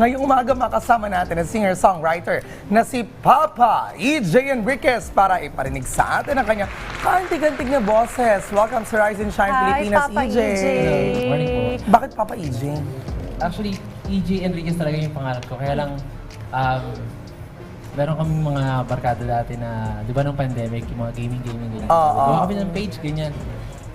Ngayong umaga makasama natin ang singer-songwriter na si Papa EJ Enriquez para iparinig sa atin ang kanyang kantig-kantig na boses. Welcome sa Rise and Shine Hi, Pilipinas, Papa EJ. EJ. Good morning po. Bakit Papa E EJ? Actually, EJ Enriquez talaga yung pangarap ko. Kaya lang, um, meron kaming mga barkada dati na, di ba nung pandemic, yung mga gaming-gaming, ganyan. Oo. Gawa kami ng page, ganyan.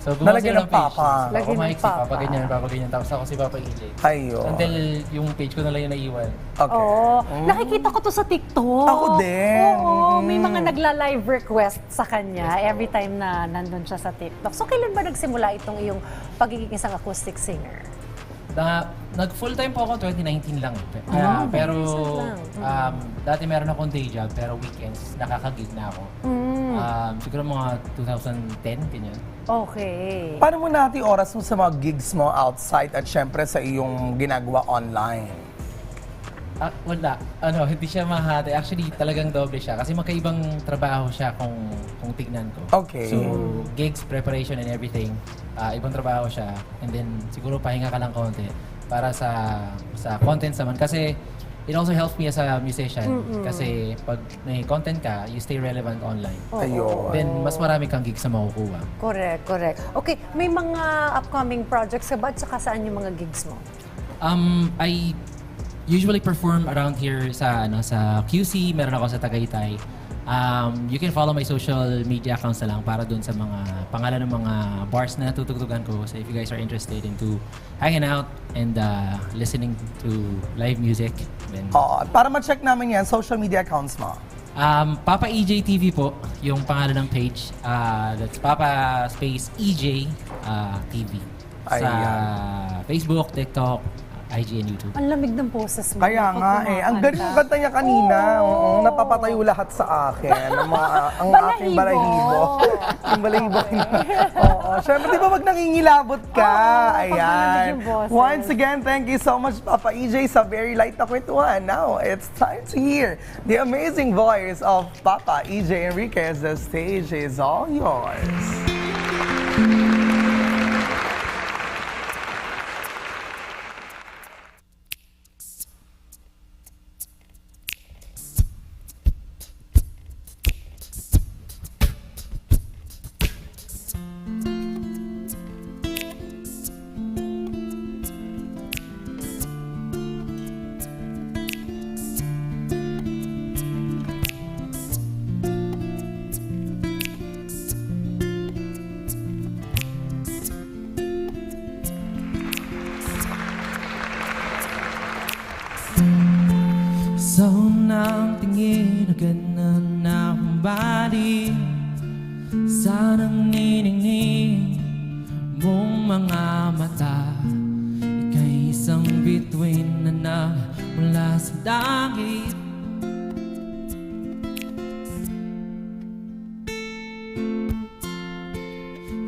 So, gumawa Nalagyan sila ng Papa. Ako, Lagyan ng Mike, si Papa. Papa, ganyan, Papa, ganyan. Tapos ako si Papa EJ. Ayo. Until yung page ko na lang yung naiwan. Okay. Oo. Nakikita ko to sa TikTok. Ako din. Oo. May Mm. mga nagla-live request sa kanya every time na nandun siya sa TikTok. So, kailan ba nagsimula itong iyong pagiging isang acoustic singer? Na, nag full-time po ako 2019 lang. Kaya, pero, recent lang. um, dati meron akong day job, pero weekends, nakakagig na ako. Um, siguro mga 2010, ganyan. Okay. Paano mo natin oras mo sa mga gigs mo outside at syempre sa iyong ginagawa online? Ah, wala. Ano, hindi siya mahati. Actually, talagang doble siya. Kasi magkaibang trabaho siya kung, kung tignan ko. Okay. So, gigs, preparation, and everything. ah, ibang trabaho siya. And then, siguro pahinga ka lang konti para sa sa contents naman. Kasi, it also helps me as a musician. Kasi, pag may content ka, you stay relevant online. Oo. Ayun. Then, mas marami kang gigs na makukuha. Correct, correct. Okay, may mga upcoming projects ka ba at saka saan yung mga gigs mo? Um, I usually perform around here sa ano sa QC, meron ako sa Tagaytay. Um, you can follow my social media accounts na lang para dun sa mga pangalan ng mga bars na natutugtugan ko. So if you guys are interested into hanging out and uh, listening to live music, then Oo. Para ma-check namin yan, social media accounts mo. um, Papa EJ TV po yung pangalan ng page. Uh, that's Papa space EJ uh, TV. Sa Ayan. Facebook, TikTok, IG, and YouTube. Ang lamig ng boses mo. Kaya nga eh. Ang galing ng kanta niya kanina. Oo. Napapatayo lahat sa akin. Ang, mga, ang aking balahibo. yung balahibo. Oo. Siyempre, di ba pag nangingilabot ka? Oo, pag Ayan. malamig yung boses. Once again, thank you so much, Papa EJ, sa very light na kwentuhan. Now, it's time to hear the amazing voice of Papa EJ Enriquez. The stage is all yours. Tingin agad na nakumbali Sa nanginginig mong mga mata. Ika'y isang bituin na nagmula sa langit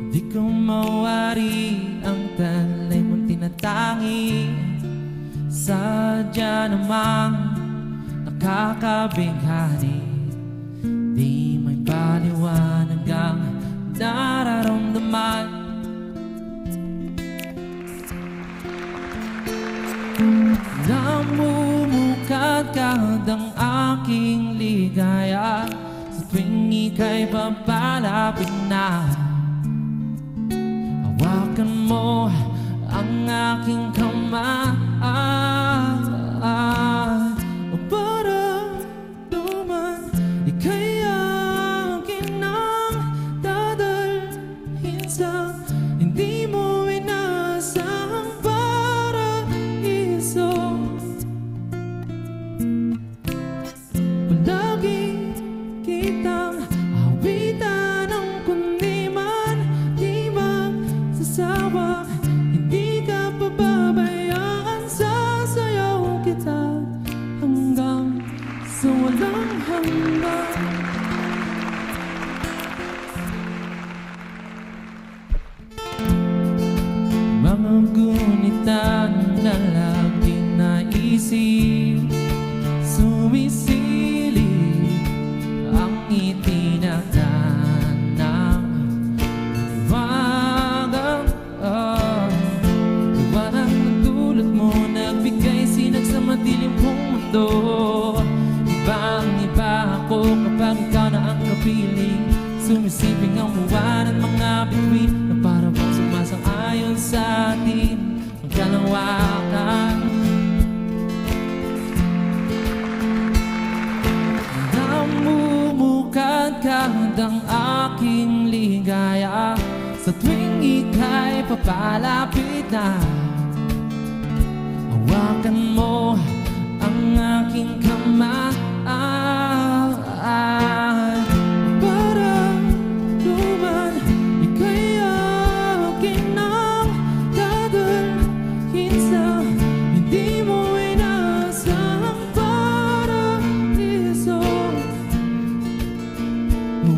Di ko mawari ang talay mong tinatangi Sadya namang nakakabighani. Di may paliwanag ang nararamdaman. Namumukadkad ang aking ligaya. Sa tuwing ika'y papalapit na. Hawakan mo ang aking kamay bonita. itinakdan ng liwagang oh, Liwanag ng tulad mo sinag sa madilim kong mundo. Ibang iba ako ang kapiling. Sumisiping ang buwan at mga para bang sumasang ayon sa atin. Ang kalawakan agad ang aking ligaya. Sa tuwing ika'y papalapit na Hawakan mo ang aking kamay.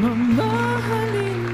mamahalin